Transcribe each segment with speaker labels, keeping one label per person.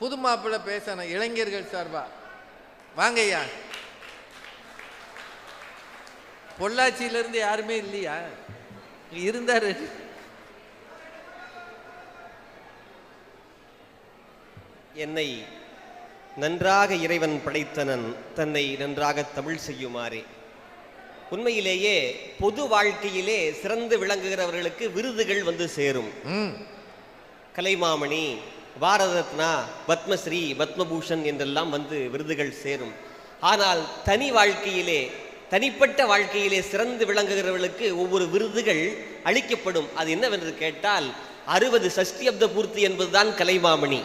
Speaker 1: புது மாப்பிள்ளை பேசணும் இளைஞர்கள் சார்பா. வாங்க ஐயா பொள்ளாச்சியில இருந்து யாருமே இல்லையா? இருந்தாரு.
Speaker 2: என்னை நன்றாக இறைவன் படைத்தனன் தன்னை நன்றாக தமிழ் செய்யுமாறே. உண்மையிலேயே பொது வாழ்க்கையிலே சிறந்து விளங்குகிறவர்களுக்கு விருதுகள் வந்து சேரும். கலைமாமணி பாரத ரத்னா பத்மஸ்ரீ பத்மபூஷன் என்றெல்லாம் வந்து விருதுகள் சேரும். ஆனால் தனி வாழ்க்கையிலே தனிப்பட்ட வாழ்க்கையிலே சிறந்து விளங்குகிறவர்களுக்கு ஒவ்வொரு விருதுகள் அளிக்கப்படும். அது என்னவென்று கேட்டால் அறுபது சஷ்டியப்த பூர்த்தி என்பதுதான் கலைமாமணி.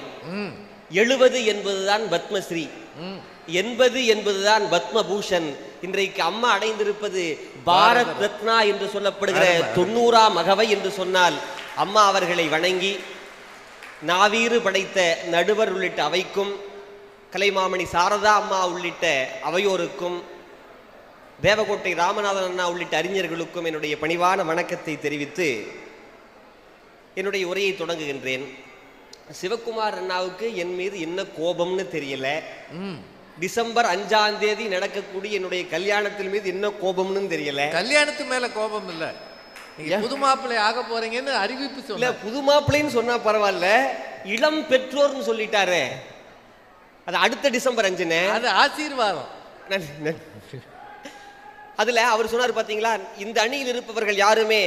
Speaker 2: எழுபது என்பதுதான் பத்மஸ்ரீ. எண்பது என்பதுதான் பத்மபூஷன். இன்றைக்கு அம்மா அடைந்திருப்பது பாரத் ரத்னா என்று சொல்லப்படுகிற தொண்ணூறாம் அகவை என்று சொன்னால் அம்மா அவர்களை வணங்கி நாவீறு படைத்த நடுவர் உள்ளிட்ட அவைக்கும் கலைமாமணி சாரதா அம்மா உள்ளிட்ட அவையோருக்கும் தேவகோட்டை ராமநாதன் அண்ணா உள்ளிட்ட அறிஞர்களுக்கும் என்னுடைய பணிவான வணக்கத்தை தெரிவித்து என்னுடைய உரையை தொடங்குகின்றேன். சிவகுமார் அண்ணாவுக்கு என் மீது என்ன கோபம்னு தெரியல. டிசம்பர் அஞ்சாம் தேதி நடக்கக்கூடிய என்னுடைய கல்யாணத்தின் மீது என்ன கோபம்னு தெரியல.
Speaker 1: கல்யாணத்து மேல கோபம் இல்ல. நீங்க புது மாப்பிள்ளை ஆக போறீங்கன்னு அறிவிப்பு சொல்ல
Speaker 2: புது மாப்பிள்ளைன்னு சொன்னா பரவாயில்ல இளம் பெற்றோர்னு சொல்லிட்டாரே. அது அடுத்த டிசம்பர் அஞ்சுனே
Speaker 1: அது ஆசீர்வாதம்.
Speaker 2: அதுல அவர் சொன்னார் பாத்தீங்களா இந்த அணியில் இருப்பவர்கள் யாருமே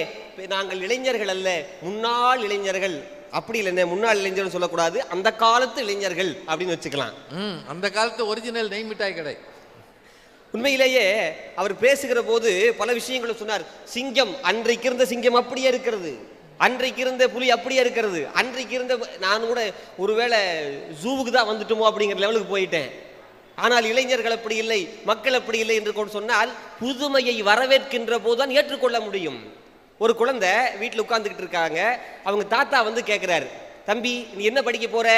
Speaker 2: நாங்கள் இளைஞர்கள் அல்ல முன்னாள் இளைஞர்கள். அப்படி இல்லைண்ணே முன்னாள் இளைஞர்கள் சொல்லக்கூடாது அந்த காலத்து இளைஞர்கள் அப்படின்னு வச்சுக்கலாம்.
Speaker 1: ம் அந்த காலத்து ஒரிஜினல் நெய் மிட்டாய் கடை.
Speaker 2: உண்மையிலேயே அவர் பேசுகிற போது பல விஷயங்களை சொன்னார். சிங்கம் அன்றைக்கு இருந்த சிங்கம் அப்படியே இருக்கிறது. அன்றைக்கு இருந்த புலி அப்படியே இருக்கிறது. அன்றைக்கு இருந்த நான் கூட ஒருவேளை ஜூவுக்கு தான் வந்துட்டோமோ அப்படிங்கிற லெவலுக்கு போயிட்டேன். ஆனால் இளைஞர்கள் அப்படி இல்லை மக்கள் அப்படி இல்லை என்று கொண்டு சொன்னால் புதுமையை வரவேற்கின்ற போதுதான் ஏற்றுக்கொள்ள முடியும். ஒரு குழந்தை வீட்டில் உட்கார்ந்துக்கிட்டு இருக்காங்க. அவங்க தாத்தா வந்து கேட்குறாரு தம்பி நீ என்ன படிக்க போற?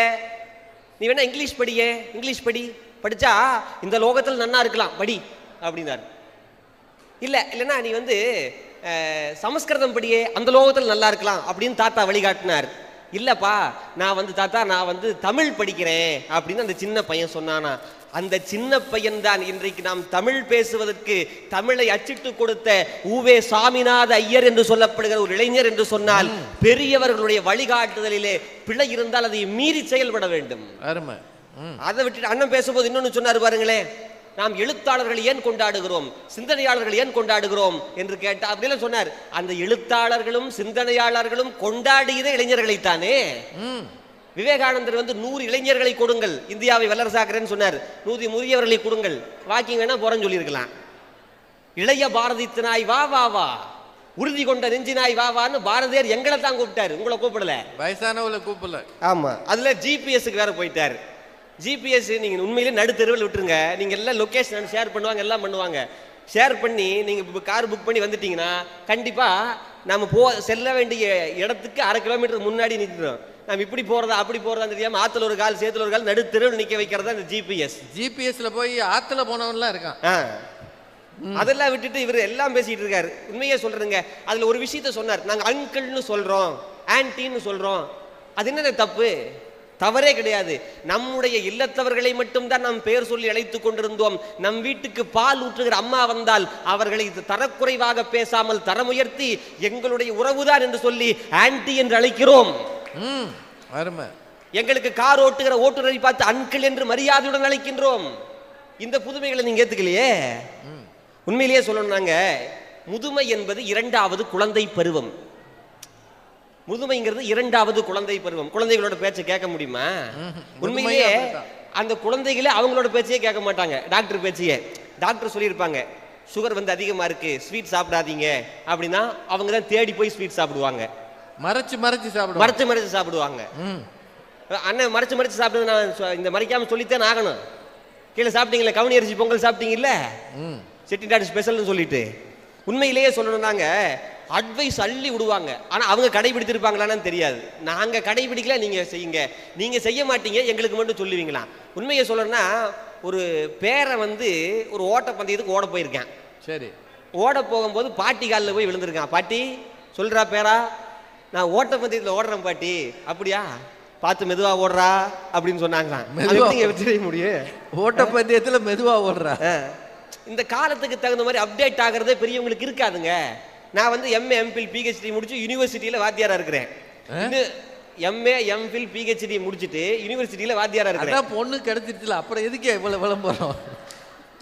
Speaker 2: நீ வேணா இங்கிலீஷ் படியே இங்கிலீஷ் படி. படிச்சா இந்த லோகத்தில் நன்னா இருக்கலாம் படி அப்படின்னாரு. இல்லை இல்லைன்னா நீ வந்து சமஸ்கிருதம் படியே அந்த லோகத்தில் நல்லா இருக்கலாம் அப்படின்னு தாத்தா வழிகாட்டினார். இல்லைப்பா நான் வந்து தாத்தா நான் வந்து தமிழ் படிக்கிறேன் அப்படின்னு அந்த சின்ன பையன் சொன்னானா. அந்த சின்ன பையன்தான் இன்றைக்கு நாம் தமிழ் பேசுவதற்கு தமிழை அச்சிட்டு கொடுத்த ஊவே சாமிநாத ஐயர் என்று சொல்லப்படுகிற ஒரு இளைஞர் என்று சொன்னால் பெரியவர்களுடைய வழிகாட்டுதலிலே பிழை இருந்தால் அதை மீறி செயல்பட வேண்டும்.
Speaker 1: அருமை.
Speaker 2: அதை விட்டுட்டு அண்ணன் பேசும்போது இன்னொன்னு சொன்னார் பாருங்களேன் நாம் எழுத்தாளர்கள் ஏன் கொண்டாடுகிறோம்? சிந்தனையாளர்கள் ஏன் கொண்டாடுகிறோம்? என்று கேட்டா அப்படிலாம் சொன்னார். அந்த எழுத்தாளர்களும் சிந்தனையாளர்களும் கொண்டாடியதே இளைஞர்களைத்தானே? விவேகானந்தர் வந்து நூறு இளைஞர்களை கொடுங்கள். இந்தியாவை வல்லரசாக்குறேன்னு சொன்னார். நூறு முதியவர்களை கொடுங்கள். வாக்கிங் வேணா போறேன்னு சொல்லியிருக்கலாம். இளைய பாரதித்தனாய் வா வா வா. உறுதி கொண்ட நெஞ்சினாய் வா வான்னு பாரதியார் எங்களை தான் கூப்பிட்டாரு. உங்களை கூப்பிடல.
Speaker 1: வயசானவளை கூப்பிடல.
Speaker 2: ஆமா. அதுல ஜிபிஎஸ்க்கு வேற போயிட்டாரு. ஜிபிஎஸ் நீங்க உண்மையிலே நடுத்தெருவில் விட்டுருங்க. நீங்க எல்லாம் லொகேஷன் ஷேர் பண்ணுவாங்க எல்லாம் பண்ணுவாங்க. ஷேர் பண்ணி நீங்க கார் புக் பண்ணி வந்துட்டீங்கன்னா கண்டிப்பா நம்ம போ செல்ல வேண்டிய இடத்துக்கு அரை கிலோமீட்டர் முன்னாடி நிற்கிறோம் நம்ம இப்படி போறதா அப்படி போறதா தெரியாம ஆத்துல ஒரு கால் சேத்துல ஒரு கால் நடுத்தெருவில் நிக்க வைக்கிறதா இந்த ஜிபிஎஸ்
Speaker 1: ஜிபிஎஸ்ல போய் ஆத்துல போனவன்லாம் இருக்கான்.
Speaker 2: ஆ. அதெல்லாம் விட்டுட்டு இவர் எல்லாம் பேசிட்டு இருக்காரு. உண்மையே சொல்றேங்க. அதுல ஒரு விஷயத்த சொன்னார். நாங்க அங்கிள்னு சொல்றோம் ஆன்டின்னு சொல்றோம். அது என்ன தப்பு? தவறே கிடையாது. நம்முடைய இல்லத்தவர்களை மட்டும்தான் நாம் பெயர் சொல்லி அழைத்துக் கொண்டிருந்தோம். நம் வீட்டுக்கு பால் ஊற்றுகிற அம்மா வந்தால் அவர்களை தரக்குறைவாக பேசாமல் தரமுயர்த்தி எங்களுடைய உறவுதான் என்று சொல்லி ஆன்டி என்று அழைக்கிறோம். எங்களுக்கு கார் ஓட்டுகிற ஓட்டுநரை பார்த்து அன்கிள் என்று மரியாதையுடன் அழைக்கின்றோம். இந்த புதுமைகளை நீங்க ஏத்துக்கலையே? உண்மையிலேயே சொல்லணும்னாங்க முதுமை என்பது இரண்டாவது குழந்தை பருவம். முதுமைங்கிறது இரண்டாவது குழந்தை பருவம். குழந்தைகளோட பேச்சை கேட்க முடியுமா. உண்மையிலேயே. அந்த குழந்தைகளே அவங்களோட பேச்சையே கேட்க மாட்டாங்க. டாக்டர் பேச்சையே. டாக்டர் சொல்லியிருப்பாங்க சுகர் வந்து அதிகமா இருக்கு ஸ்வீட் சாப்பிடாதீங்க. அப்படின்னா அவங்க தான் தேடி போய் ஸ்வீட் சாப்பிடுவாங்க.
Speaker 1: மறைச்சு மறைச்சு சாப்பிடுவோம்
Speaker 2: மறைச்சு மறைச்சு சாப்பிடுவாங்க. அண்ணன் மறைச்சு மறைச்சு சாப்பிடுறது நான் இந்த மறைக்காம சொல்லித்தான் ஆகணும். கீழே சாப்பிட்டீங்களா கவுனி அரிசி பொங்கல் சாப்பிட்டீங்கல்ல? செட்டிநாடு ஸ்பெஷல்னு சொல்லிட்டு. உண்மையிலேயே சொல்லணும்னாங்க அட்வைஸ் அள்ளி விடுவாங்க. ஆனா அவங்க கடைபிடித்திருப்பாங்களான்னு தெரியாது. நாங்க கடைபிடிக்கல நீங்க செய்யுங்க. நீங்க செய்ய மாட்டீங்க எங்களுக்கு மட்டும் சொல்லுவீங்களாம் உண்மையை சொல்லணும்னா ஒரு பேரை வந்து ஒரு ஓட்டப்பந்தயத்துக்கு ஓட போயிருக்கேன்.
Speaker 1: சரி.
Speaker 2: ஓட போகும்போது பாட்டி காலில் போய் விழுந்திருக்கான். பாட்டி சொல்றா பேரா நான் ஓட்டப்பந்தயத்தில் ஓடுறேன் பாட்டி. அப்படியா? பார்த்து மெதுவா ஓடுறா அப்படின்னு சொன்னாங்களாம். அது
Speaker 1: மெதுவா
Speaker 2: எப்படிங்க வச்சிட முடியும்?
Speaker 1: ஓட்டப்பந்தயத்துல மெதுவா ஓடுறா.
Speaker 2: இந்த காலத்துக்கு தகுந்த மாதிரி அப்டேட் ஆகிறதே பெரியவங்களுக்கு இருக்காதுங்க. நான் வந்து எம்ஏ எம்பில் பிஹெச்டி முடிச்சு யூனிவர்சிட்டியில வாத்தியாரா இருக்கிறேன். எம்ஏ எம்பில் பிஹெச்டி முடிச்சிட்டு யூனிவர்சிட்டியில வாத்தியாரா இருக்கிறேன்.
Speaker 1: பொண்ணு கிடைச்சிருச்சுல அப்புறம் எதுக்கு இவ்வளவு விளம்பரம்?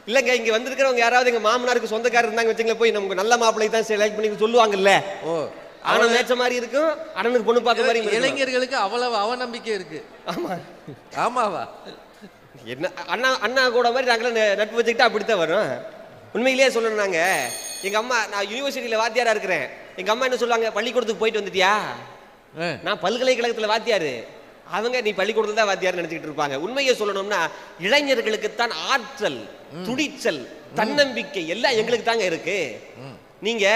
Speaker 2: இல்லங்க இங்க வந்திருக்கிறவங்க யாராவது எங்க மாமனாருக்கு சொந்தக்காரர் இருந்தாங்க வச்சுங்களேன் போய் நமக்கு நல்ல மாப்பிள்ளை தான் செலக்ட் பண்ணி சொல்லுவாங்கல்ல.
Speaker 1: ஓ
Speaker 2: அவனை மேய்ச்ச மாதிரி இருக்கும் அண்ணனுக்கு பொண்ணு பார்த்த மாதிரி.
Speaker 1: இளைஞர்களுக்கு அவ்வளவு அவநம்பிக்கை இருக்கு.
Speaker 2: ஆமா.
Speaker 1: ஆமாவா?
Speaker 2: என்ன அண்ணா அண்ணா கூட மாதிரி நாங்களாம் நட்பு வச்சுக்கிட்டா அப்படித்தான் வரும். உண்மையிலேயே சொல்லணும் நாங்க எங்க அம்மா நான் யூனிவர்சிட்டியில வாத்தியாரா இருக்கிறேன். எங்க அம்மா என்ன சொல்லுவாங்க பள்ளிக்கூடத்துக்கு போயிட்டு வந்துட்டியா. நான் பல்கலைக்கழகத்துல வாத்தியாரு. அவங்க நீ பள்ளிக்கூடத்துல தான் வாத்தியார் நினைச்சிட்டு இருப்பாங்க. உண்மையை சொல்லணும்னா இளைஞர்களுக்கு தான் ஆற்றல் துடிச்சல் தன்னம்பிக்கை எல்லாம் எங்களுக்கு தாங்க இருக்கு. நீங்க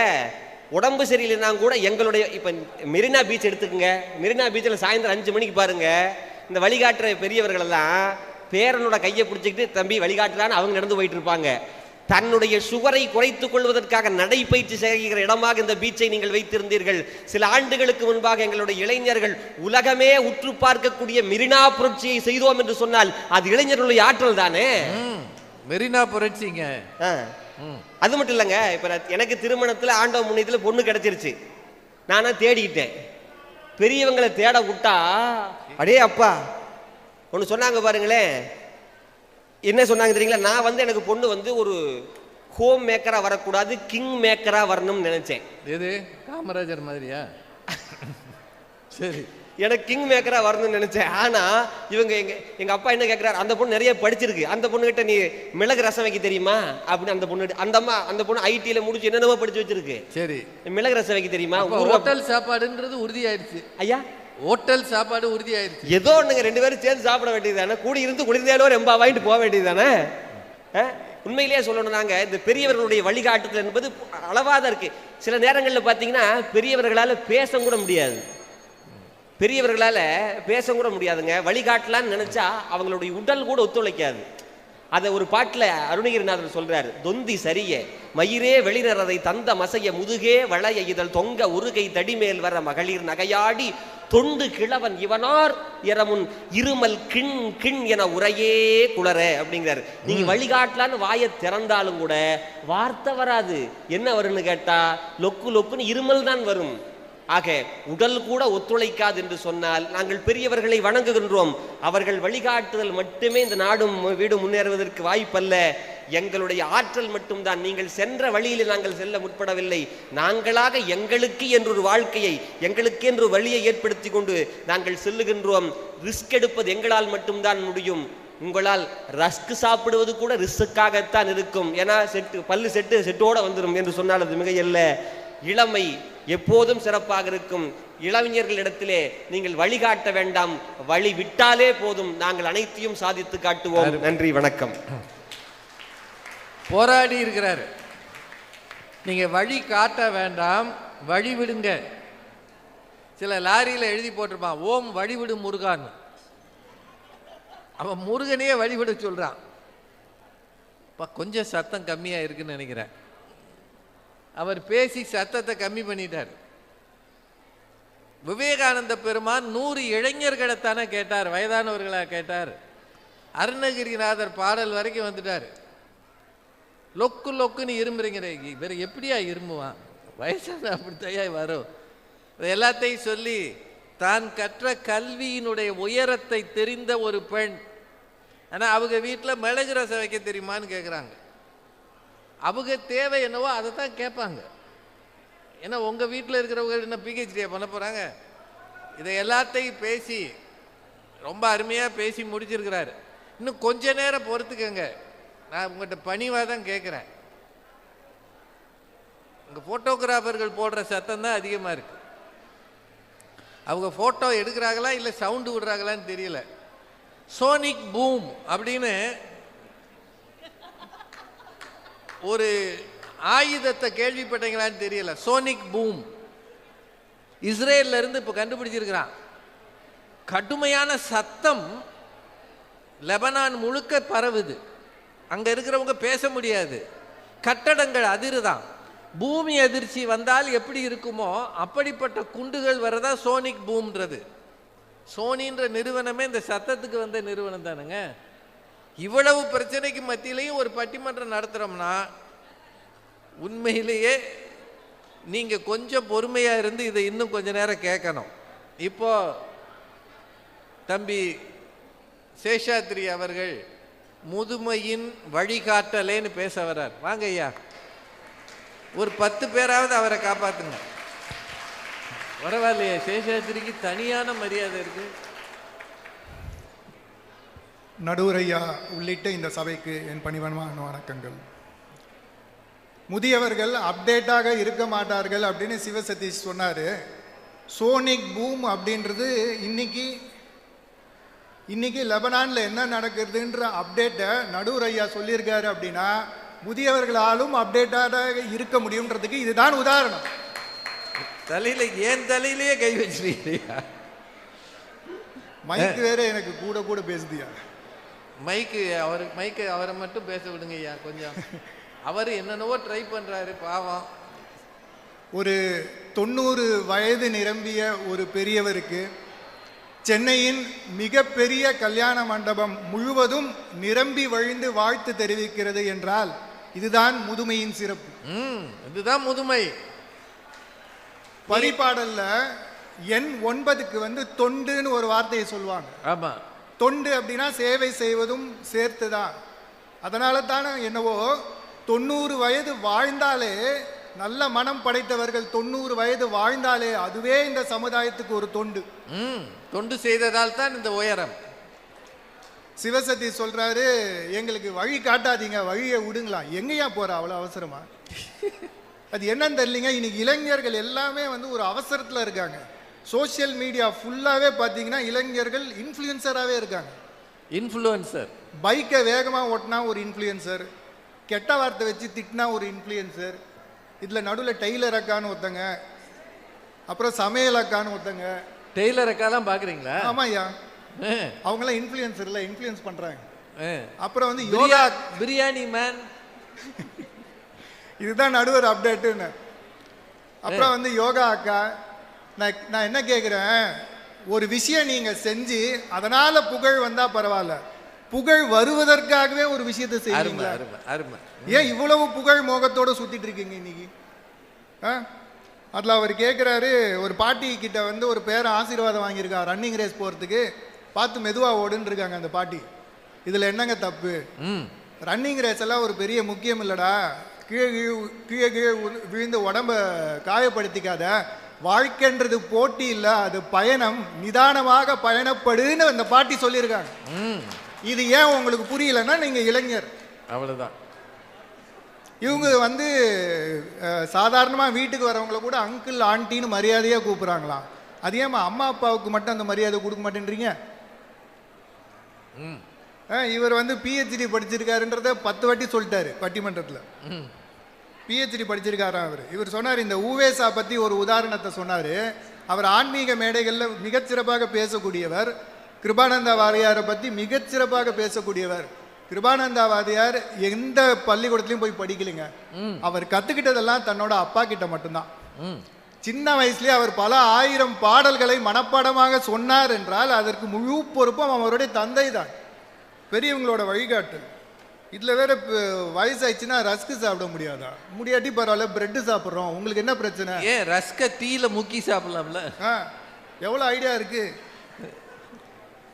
Speaker 2: உடம்பு சரியில்லைனா கூட எங்களுடைய இப்ப மெரினா பீச் எடுத்துக்கங்க. மெரினா பீச்சில் சாயந்தரம் அஞ்சு மணிக்கு பாருங்க. இந்த வழிகாட்டுற பெரியவர்கள் எல்லாம் பேரனோட கையை பிடிச்சிக்கிட்டு தம்பி வழிகாட்டுறான்னு அவங்க நடந்து போயிட்டு இருப்பாங்க. தன்னுடைய சுகரை குறைத்துக் கொள்வதற்காக நடைபயிற்சி செய்கிற இடமாக இந்த பீச்சை நீங்கள் வைத்திருந்தீர்கள். சில ஆண்டுகளுக்கு முன்பாக எங்களுடைய இளைஞர்கள் உலகமே உற்று பார்க்கக்கூடிய மெரினா புரட்சியை செய்தோம் என்று சொன்னால் அது இளைஞர்களுடைய ஆற்றல் தானே.
Speaker 1: மெரினா புரட்சிங்க.
Speaker 2: அது மட்டும் இல்லைங்க இப்ப எனக்கு திருமணத்துல ஆண்டவ முன்னியத்துல பொண்ணு கிடைச்சிருச்சு. நானா தேடிக்கிட்டேன். பெரியவங்களை தேட விட்டா அடே அப்பா ஒன்று சொன்னாங்க பாருங்களேன் என்ன சொன்னாங்க தெரியுங்களா? நான் வந்து எனக்கு பொண்ணு வந்து ஒரு ஹோம் மேக்கரா வரக்கூடாது கிங் மேக்கரா வரணும்னு நினைச்சேன்.
Speaker 1: எது? காமராஜர் மாதிரியா? சரி.
Speaker 2: எனக்கு கிங் மேக்கரா வரணும்னு நினைச்சேன். ஆனா இவங்க எங்க எங்க அப்பா என்ன கேக்குறாரு? அந்த பொண்ணு நிறைய படிச்சிருக்கு. அந்த பொண்ணு கிட்ட நீ மிளகு ரசம் வைக்க தெரியுமா? அப்படின்னு அந்த பொண்ணு அந்த அம்மா அந்த பொண்ணு ஐடில முடிச்சு என்னென்னமோ படிச்சு வச்சிருக்கு.
Speaker 1: சரி.
Speaker 2: மிளகு ரசம் வைக்க தெரியுமா?
Speaker 1: ஹோட்டல் சாப்பாடுன்றது உறுதியாயிருச்சு
Speaker 2: ஐயா
Speaker 1: ஹோட்டல் சாப்பாடு உறுதியாயிருச்சு.
Speaker 2: ஏதோ ஒண்ணுங்க ரெண்டு பேரும் சேர்ந்து சாப்பிட வேண்டியது தானே? கூடி இருந்து குளிர்ந்தேனோ ரொம்ப வாங்கிட்டு போக வேண்டியதுதானே ஆ? உண்மையிலேயே சொல்லணும் நாங்க இந்த பெரியவர்களுடைய வழிகாட்டுதல் என்பது அளவாதான் இருக்கு. சில நேரங்களில் பார்த்தீங்கன்னா பெரியவர்களால பேச கூட முடியாது. பெரியவர்களால பேச கூட முடியாதுங்க. வழிகாட்டலான்னு நினைச்சா அவங்களுடைய உடல் கூட ஒத்துழைக்காது. அதை ஒரு பாட்டில் அருணகிரிநாதர் சொல்றாரு தொந்தி சரிய மயிரே வெளிநரதை தந்த மசைய முதுகே வளைய இதழ் தொங்க உருகை தடிமேல் வர மகளிர் நகையாடி தொண்டு கிழவன் இவனார் இரமுன் இருமல் கிண் கிண் என உரையே குளற அப்படிங்கிறாரு. நீங்க வழிகாட்டலான்னு வாயை திறந்தாலும் கூட வார்த்தை வராது. என்ன வரும்னு கேட்டா லொக்கு லொக்குன்னு இருமல் தான் வரும். ஆக உடல் கூட ஒத்துழைக்காது என்று சொன்னால் நாங்கள் பெரியவர்களை வணங்குகின்றோம். அவர்கள் வழிகாட்டுதல் மட்டுமே இந்த நாடும் வீடும் முன்னேறுவதற்கு வாய்ப்பல்ல. எங்களுடைய ஆற்றல் மட்டும்தான். நீங்கள் சென்ற வழியில் நாங்கள் செல்ல முற்படவில்லை. நாங்களாக எங்களுக்கு என்று ஒரு வாழ்க்கையை எங்களுக்கு என்று வழியை ஏற்படுத்தி கொண்டு நாங்கள் செல்லுகின்றோம். ரிஸ்க் எடுப்பது எங்களால் மட்டும்தான் முடியும். உங்களால் ரஸ்க் சாப்பிடுவது கூட ரிஸ்க்காகத்தான் இருக்கும். ஏன்னா செட்டு பல்லு செட்டு செட்டோட வந்துடும் என்று சொன்னால் அது மிக இல்லை இளமை எப்போதும் சிறப்பாக இருக்கும். இளைஞர்களிடத்திலே நீங்கள் வழிகாட்ட வேண்டாம். வழி விட்டாலே போதும். நாங்கள் அனைத்தையும் சாதித்து காட்டுவோம். நன்றி வணக்கம்.
Speaker 1: போராடி இருக்கிறாரு. நீங்க வழி காட்ட வேண்டாம். வழி விடுங்க. சில லாரியில எழுதி போட்டிருப்பான். ஓம் வழிவிடு முருகான். அவன் முருகனையே வழிவிட சொல்றான். இப்ப கொஞ்சம் சத்தம் கம்மியா இருக்குன்னு நினைக்கிறேன். அவர் பேசி சத்தத்தை கம்மி பண்ணிட்டார். விவேகானந்த பெருமான் நூறு இளைஞர்களைத்தானே கேட்டார் வயதானவர்களாக கேட்டார். அருணகிரிநாதர் பாடல் வரைக்கும் வந்துட்டார். லொக்கு லொக்குன்னு இரும்புறீங்கிற இவர் எப்படியா இரும்புவான்? வயசான அப்படித்தையா வரும். எல்லாத்தையும் சொல்லி தான் கற்ற கல்வியினுடைய உயரத்தை தெரிந்த ஒரு பெண். ஆனால் அவங்க வீட்டில் மிளகு ரசம் வைக்க தெரியுமான்னு கேட்குறாங்க அவங்க தேவை என்னவோ அதை தான் கேட்பாங்க. ஏன்னா உங்கள் வீட்டில் இருக்கிறவங்க என்ன பிஹெச்டியை பண்ண போகிறாங்க இதை எல்லாத்தையும் பேசி ரொம்ப அருமையாக பேசி முடிச்சிருக்கிறாரு. இன்னும் கொஞ்ச நேரம் பொறுத்துக்கங்க. நான் உங்கள்கிட்ட பணிவாக தான் கேட்குறேன். உங்கள் ஃபோட்டோகிராஃபர்கள் போடுற சத்தம் தான் அதிகமாக இருக்கு. அவங்க ஃபோட்டோ எடுக்கிறாங்களா இல்லை சவுண்டு விடுறாங்களான்னு தெரியல. சோனிக் பூம் அப்படின்னு ஒரு ஆயுதத்தை கேள்விப்பட்டீங்களான்னு தெரியல. சோனிக் பூம் இஸ்ரேல்ல இருந்து இப்போ கண்டுபிடிச்சிருக்கிறான். கடுமையான சத்தம் லெபனான் முழுக்க பரவுது. அங்க இருக்கிறவங்க பேச முடியாது. கட்டடங்கள் அதிர்தான். பூமி அதிர்ச்சி வந்தால் எப்படி இருக்குமோ அப்படிப்பட்ட குண்டுகள் வரதா சோனிக் பூம்ன்றது சோனின்ற நிறுவனமே இந்த சத்தத்துக்கு வந்த நிறுவனம் தானுங்க. இவ்வளவு பிரச்சனைக்கு மத்தியிலையும் ஒரு பட்டிமன்றம் நடத்துகிறோம்னா உண்மையிலேயே நீங்கள் கொஞ்சம் பொறுமையாக இருந்து இதை இன்னும் கொஞ்ச நேரம் கேட்கணும். இப்போ தம்பி சேஷாத்ரி அவர்கள் முதுமையின் வழிகாட்டலேன்னு பேச வர்றார். வாங்க ஐயா. ஒரு பத்து பேராவது அவரை காப்பாற்றுங்க பரவாயில்லையே சேஷாத்ரிக்கு தனியான மரியாதை இருக்குது
Speaker 3: நடுவுரையா உள்ளிட்ட இந்த சபைக்கு என் பணிவன்மான வணக்கங்கள். முதியவர்கள் அப்டேட்டாக இருக்க மாட்டார்கள் அப்படின்னு சிவசதீஷ் சொன்னார். சோனிக் பூம் அப்படின்றது இன்னைக்கு இன்னைக்கு லெபனானில் என்ன நடக்குதுன்ற அப்டேட்டை நடுவர் ஐயா சொல்லியிருக்காரு அப்படின்னா முதியவர்களாலும் அப்டேட்டாக இருக்க முடியுன்றதுக்கு இதுதான் உதாரணம்.
Speaker 1: தலையில ஏன் தலையிலேயே கை வச்சிருக்கியா
Speaker 3: மைக் வேற எனக்கு கூட கூட பேசுதியா?
Speaker 1: மைக்கு அவர் மைக்கு அவரை மட்டும் பேச விடுங்க ஐயா கொஞ்சம். அவர் என்னென்னவோ ட்ரை பண்றாரு பாவம்.
Speaker 3: ஒரு தொண்ணூறு வயது நிரம்பிய ஒரு பெரியவருக்கு சென்னையின் மிகப்பெரிய கல்யாண மண்டபம் முழுவதும் நிரம்பி வழிந்து வாழ்த்து தெரிவிக்கிறது என்றால் இதுதான் முதுமையின் சிறப்பு.
Speaker 1: ம் இதுதான் முதுமை.
Speaker 3: பரிபாடல்ல எண் ஒன்பதுக்கு வந்து தொண்டுன்னு ஒரு வார்த்தையை சொல்லுவாங்க.
Speaker 1: ஆமா.
Speaker 3: தொண்டு அப்படின்னா சேவை செய்வதும் சேர்த்து தான் அதனால தானே என்னவோ தொண்ணூறு வயது வாழ்ந்தாலே நல்ல மனம் படைத்தவர்கள் தொண்ணூறு வயது வாழ்ந்தாலே அதுவே இந்த சமுதாயத்துக்கு ஒரு தொண்டு.
Speaker 1: ம் தொண்டு செய்ததால் தான் இந்த உயரம்.
Speaker 3: சிவசக்தி சொல்றாரு எங்களுக்கு வழி காட்டாதீங்க வழியை விடுங்களா எங்கேயா போற அவ்வளோ அவசரமா? அது என்னன்னு தெரியலங்க இன்னைக்கு இளைஞர்கள் எல்லாமே வந்து ஒரு அவசரத்தில் இருக்காங்க. சோஷியல் மீடியா ஃபுல்லாகவே பார்த்தீங்கன்னா இளைஞர்கள் இன்ஃப்ளூயன்சராகவே இருக்காங்க.
Speaker 1: இன்ஃப்ளூயன்சர்
Speaker 3: பைக்கை வேகமாக ஓட்டினா ஒரு இன்ஃப்ளூயன்சர் கெட்ட வார்த்தை வச்சு திட்டினா ஒரு இன்ஃப்ளூயன்சர் இதில் நடுவில் டெய்லர் அக்கான்னு ஒருத்தங்க அப்புறம் சமையல் அக்கான்னு ஒருத்தங்க.
Speaker 1: டெய்லர் அக்காலாம் பாக்குறீங்களா
Speaker 3: ஆமாம் ஐயா அவங்களாம் இன்ஃப்ளூயன்சர் இல்லை இன்ஃப்ளூயன்ஸ் பண்ணுறாங்க. அப்புறம் வந்து யோகா
Speaker 1: பிரியா- பிரியாணி மேன்.
Speaker 3: இதுதான் நடுவர் அப்டேட்டுன்னு. அப்புறம் வந்து யோகா அக்கா. நான் நான் என்ன கேட்குறேன் ஒரு விஷயம் நீங்கள் செஞ்சு அதனால் புகழ் வந்தால் பரவாயில்ல. புகழ் வருவதற்காகவே ஒரு விஷயத்தை
Speaker 1: அருமை
Speaker 3: ஏன் இவ்வளவு புகழ் மோகத்தோட சுத்திட்டு இருக்கீங்க இன்னைக்கு? ஆ? அதில் அவர் கேட்குறாரு ஒரு பாட்டி கிட்ட வந்து ஒரு பேரை ஆசீர்வாதம் வாங்கியிருக்கா ரன்னிங் ரேஸ் போகிறதுக்கு பார்த்து மெதுவாக ஓடுன்னு இருக்காங்க அந்த பாட்டி. இதில் என்னங்க தப்பு?
Speaker 1: ம்.
Speaker 3: ரன்னிங் ரேஸ் எல்லாம் ஒரு பெரிய முக்கியம் இல்லைடா. கீழே கீழே கீழே கீழே விழுந்து உடம்ப காயப்படுத்திக்காத. வாழ்க்கைன்றது போட்டி இல்லை அது பயணம். நிதானமாக பயணப்படுன்னு அந்த பாட்டி சொல்லியிருக்காங்க.
Speaker 1: ம்.
Speaker 3: இது ஏன் உங்களுக்கு புரியலன்னா நீங்கள் இளைஞர்.
Speaker 1: அவ்வளவுதான்.
Speaker 3: இவங்க வந்து சாதாரணமாக வீட்டுக்கு வரவங்கள கூட அங்கிள் ஆண்டின்னு மரியாதையாக கூப்பிட்றாங்களாம். அது ஏம்மா அம்மா அப்பாவுக்கு மட்டும் அந்த மரியாதை கொடுக்க மாட்டேன்றீங்க? இவர் வந்து பிஹெச்டி படிச்சிருக்காருன்றத பத்து வாட்டி சொல்லிட்டாரு பட்டிமன்றத்தில்
Speaker 1: ம்.
Speaker 3: பிஹெச்டி படிச்சிருக்காராம் அவர். இவர் சொன்னார் இந்த ஊவேசா பற்றி ஒரு உதாரணத்தை சொன்னார். அவர் ஆன்மீக மேடைகளில் மிகச்சிறப்பாக பேசக்கூடியவர். கிருபானந்தா வாரியாரை பற்றி மிகச்சிறப்பாக பேசக்கூடியவர். கிருபானந்தா வாரியார் எந்த பள்ளிக்கூடத்துலையும் போய் படிக்கலைங்க. அவர் கற்றுக்கிட்டதெல்லாம் தன்னோட அப்பா கிட்ட மட்டும்தான். சின்ன வயசுலயே அவர் பல ஆயிரம் பாடல்களை மனப்பாடமாக சொன்னார் என்றால் அதற்கு முழு பொறுப்பும் அவருடைய தந்தை தான் பெரியவங்களோட வழிகாட்டு இதில் வேற இப்ப வயசாயிடுச்சுன்னா ரஸ்க்கு சாப்பிட முடியாதா? முடியாட்டி பரவாயில்ல பிரெட்டு சாப்பிட்றோம். உங்களுக்கு என்ன பிரச்சனை?
Speaker 1: ஏன் ரஸ்க தீயில முக்கி சாப்பிடலாம்ல?
Speaker 3: ஆ எவ்வளோ ஐடியா இருக்கு?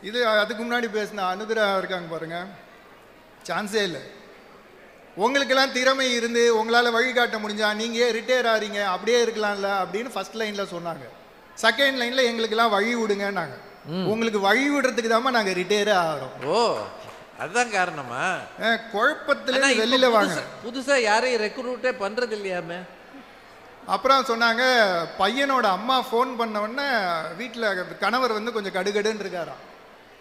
Speaker 3: இது அதுக்கு முன்னாடி பேசின அனுகிரகா இருக்காங்க பாருங்க. சான்ஸே இல்லை. உங்களுக்கெல்லாம் திறமை இருந்து உங்களால் வழிகாட்ட முடிஞ்சா நீங்கள் ரிட்டையர் ஆறீங்க? அப்படியே இருக்கலாம்ல அப்படின்னு ஃபர்ஸ்ட் லைனில் சொன்னாங்க. செகண்ட் லைனில் எங்களுக்கெல்லாம் வழி விடுங்கன்னாங்க. உங்களுக்கு வழி விடுறதுக்கு தாம்மா நாங்கள் ரிட்டையரே ஆகிறோம்.
Speaker 1: ஓ அதுதான் காரணமா?
Speaker 3: குழப்பத்துல வெளியில் வாங்க.
Speaker 1: புதுசா- யாரையும் ரெக்ரூட்டே பண்றது இல்லையாமே
Speaker 3: அப்புறம் சொன்னாங்க பையனோட அம்மா ஃபோன் பண்ண உடனே வீட்டில் கணவர் வந்து கொஞ்சம் கடுகடுன்னு இருக்காராம்.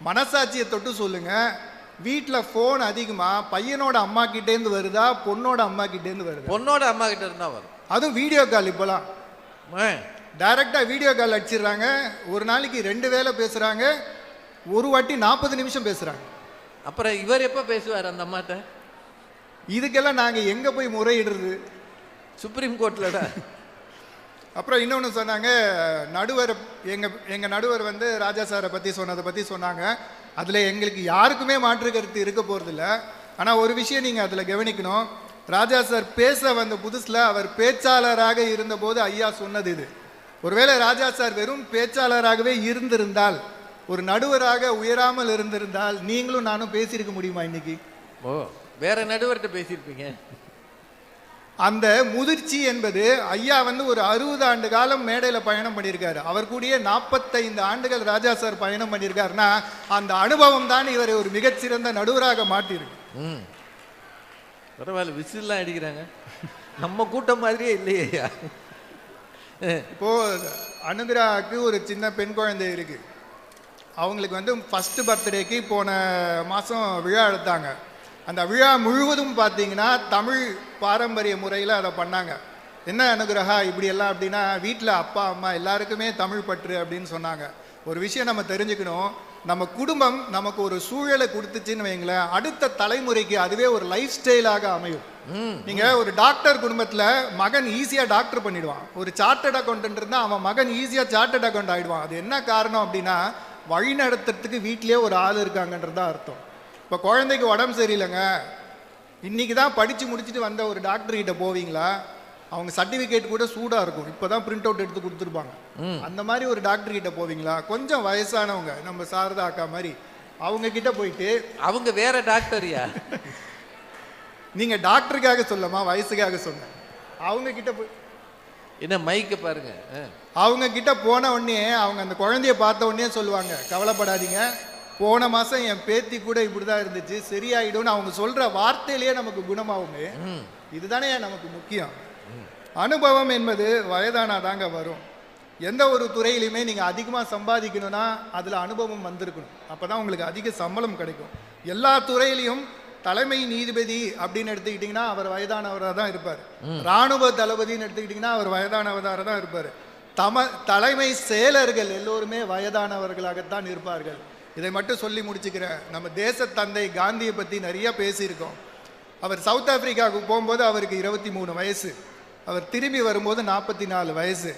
Speaker 3: மனசாட்சியை தொட்டு சொல்லுங்க வீட்டில் ஃபோன் அதிகமா பையனோட அம்மா கிட்டேருந்து வருதா பொண்ணோட அம்மா கிட்டேருந்து வருதா?
Speaker 1: பொண்ணோட அம்மா கிட்ட இருந்தா வரும்.
Speaker 3: அதுவும் வீடியோ கால் இப்போலாம். டைரெக்டாக வீடியோ கால் அடிச்சிடுறாங்க. ஒரு நாளைக்கு ரெண்டு வேளை பேசுகிறாங்க ஒரு வாட்டி நாற்பது நிமிஷம் பேசுகிறாங்க
Speaker 1: அப்புறம் இவர் எப்ப பேசுவார் அந்த அம்மாட்ட?
Speaker 3: இதுக்கெல்லாம் நாங்கள் எங்கே போய் முறையிடுறது?
Speaker 1: சுப்ரீம் கோர்ட்லடா
Speaker 3: அப்புறம் இன்னொன்று சொன்னாங்க நடுவர் எங்கள் எங்கள் நடுவர் வந்து ராஜா சாரை பற்றி சொன்னதை பற்றி சொன்னாங்க. அதில் எங்களுக்கு யாருக்குமே மாற்று கருத்து இருக்க போகிறதில்ல ஆனால் ஒரு விஷயம் நீங்கள் அதில் கவனிக்கணும். ராஜா சார் பேச வந்த புதுசில் அவர் பேச்சாளராக இருந்தபோது ஐயா சொன்னது இது. ஒருவேளை ராஜா சார் வெறும் பேச்சாளராகவே இருந்திருந்தால் ஒரு நடுவராக உயராமல் இருந்திருந்தால் நீங்களும் நானும் பேசியிருக்க முடியுமா இன்னைக்கு?
Speaker 1: ஓ வேற நடுவர்கிட்ட பேசியிருப்பீங்க.
Speaker 3: அந்த முதிர்ச்சி என்பது ஐயா வந்து ஒரு அறுபது ஆண்டு காலம் மேடையில் பயணம் பண்ணியிருக்காரு. அவர் கூடயே நாற்பத்தைந்து ஆண்டுகள் ராஜா சார் பயணம் பண்ணியிருக்காருன்னா அந்த அனுபவம் தான் இவரை ஒரு மிகச்சிறந்த நடுவராக மாட்டியிருக்கு
Speaker 1: ம். பரவாயில்ல விசில்லாம் அடிக்கிறாங்க. நம்ம கூட்டம் மாதிரியே இல்லையா
Speaker 3: இப்போ அனுகிராவுக்கு ஒரு சின்ன பெண் குழந்தை இருக்கு. அவங்களுக்கு வந்து ஃபர்ஸ்ட் பர்த்டேக்கு போன மாதம் விழா எடுத்தாங்க. அந்த விழா முழுவதும் பார்த்தீங்கன்னா தமிழ் பாரம்பரிய முறையில் அதை பண்ணாங்க. என்ன அனுகிரகா இப்படி எல்லாம் அப்படின்னா வீட்டில் அப்பா அம்மா எல்லாருக்குமே தமிழ் பற்று அப்படின்னு சொன்னாங்க. ஒரு விஷயம் நம்ம தெரிஞ்சுக்கணும். நம்ம குடும்பம் நமக்கு ஒரு சூழலை கொடுத்துச்சுன்னு வைங்களேன் அடுத்த தலைமுறைக்கு அதுவே ஒரு லைஃப் ஸ்டைலாக அமையும். நீங்க ஒரு டாக்டர் குடும்பத்துல மகன் ஈஸியா டாக்டர் பண்ணிடுவான். ஒரு சார்ட்டர்ட் இருந்தா அவன் மகன் ஈஸியா சார்ட்டர்ட் அக்கௌண்ட் ஆயிடுவான். அது என்ன காரணம் அப்படின்னா வழி நடத்துறதுக்கு வீட்லயே ஒரு ஆள் இருக்காங்கன்றது தான் அர்த்தம். இப்போ குழந்தைக்கு உடம்பு சரியில்லைங்க. இன்னைக்கு தான் படிச்சு முடிச்சுட்டு வந்த ஒரு டாக்டர் கிட்ட போவீங்களா? அவங்க சர்டிபிகேட் கூட சூடா இருக்கும். இப்போதான் பிரிண்ட் அவுட் எடுத்து கொடுத்துருப்பாங்க. அந்த மாதிரி ஒரு டாக்டர் கிட்ட போவீங்களா? கொஞ்சம் வயசானவங்க நம்ம சாரதா அக்கா மாதிரி அவங்க கிட்ட போயிட்டு
Speaker 1: அவங்க வேற டாக்டர்யா
Speaker 3: நீங்க டாக்டருக்காக சொல்லமா வயசுக்காக சொன்னேன். அவங்க கிட்ட போய்
Speaker 1: என்ன மைக்க பாருங்க.
Speaker 3: அவங்க கிட்ட போன உடனே அவங்க அந்த குழந்தைய பார்த்த உடனே சொல்லுவாங்க கவலைப்படாதீங்க. போன மாசம் என் பேத்தி கூட இப்படிதான் இருந்துச்சு. சரியாயிடும்னு அவங்க சொல்ற வார்த்தையிலேயே நமக்கு குணமாகுமே. இதுதானே நமக்கு முக்கியம். அனுபவம் என்பது வயதானாதாங்க வரும். எந்த ஒரு துறையிலுமே நீங்க அதிகமா சம்பாதிக்கணும்னா அதுல அனுபவம் வந்திருக்கணும். அப்பதான் உங்களுக்கு அதிக சம்பளம் கிடைக்கும். எல்லா துறையிலையும் தலைமை நீதிபதி அப்படின்னு எடுத்துக்கிட்டிங்கன்னா அவர் வயதானவராக தான் இருப்பார். ராணுவ தளபதின்னு எடுத்துக்கிட்டிங்கன்னா அவர் வயதானவராக தான் இருப்பார். தம தலைமை செயலர்கள் எல்லோருமே வயதானவர்களாகத்தான் இருப்பார்கள். இதை மட்டும் சொல்லி முடிச்சுக்கிறேன். நம்ம தேச தந்தை காந்தியை பற்றி நிறைய பேசியிருக்கோம். அவர் சவுத் ஆப்பிரிக்காவுக்கு போகும்போது அவருக்கு இருபத்தி மூணு வயசு. அவர் திரும்பி வரும்போது நாற்பத்தி நாலு வயசு.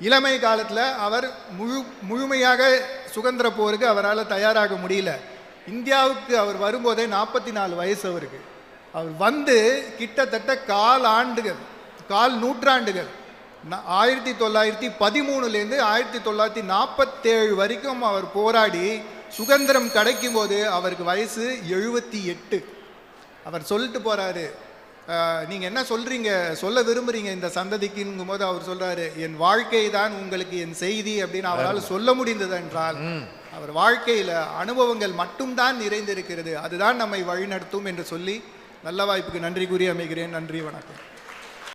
Speaker 3: இளமை காலத்தில் அவர் முழு முழுமையாக சுதந்திர போருக்கு அவரால் தயாராக முடியல. இந்தியாவுக்கு அவர் வரும்போதே நாற்பத்தி நாலு வயசு அவருக்கு. அவர் வந்து கிட்டத்தட்ட கால் ஆண்டுகள் கால் நூற்றாண்டுகள். ஆயிரத்தி தொள்ளாயிரத்தி பதிமூணுலேருந்து ஆயிரத்தி தொள்ளாயிரத்தி நாற்பத்தேழு வரைக்கும் அவர் போராடி சுதந்திரம் கிடைக்கும் போது அவருக்கு வயசு எழுபத்தி எட்டு. அவர் சொல்லிட்டு போறாரு அஹ், நீங்க என்ன சொல்றீங்க? சொல்ல விரும்புறீங்க இந்த சந்ததிக்குங்கும் போது அவர் சொல்றாரு என் வாழ்க்கை தான் உங்களுக்கு என் செய்தி அப்படின்னு அவரால் சொல்ல முடிந்தது என்றால் அவர் வாழ்க்கையில் அனுபவங்கள் மட்டும்தான் நிறைந்திருக்கிறது. அதுதான் நம்மை வழிநடத்தும் என்று சொல்லி நல்ல வாய்ப்புக்கு நன்றி கூறி அமைகிறேன். நன்றி வணக்கம்.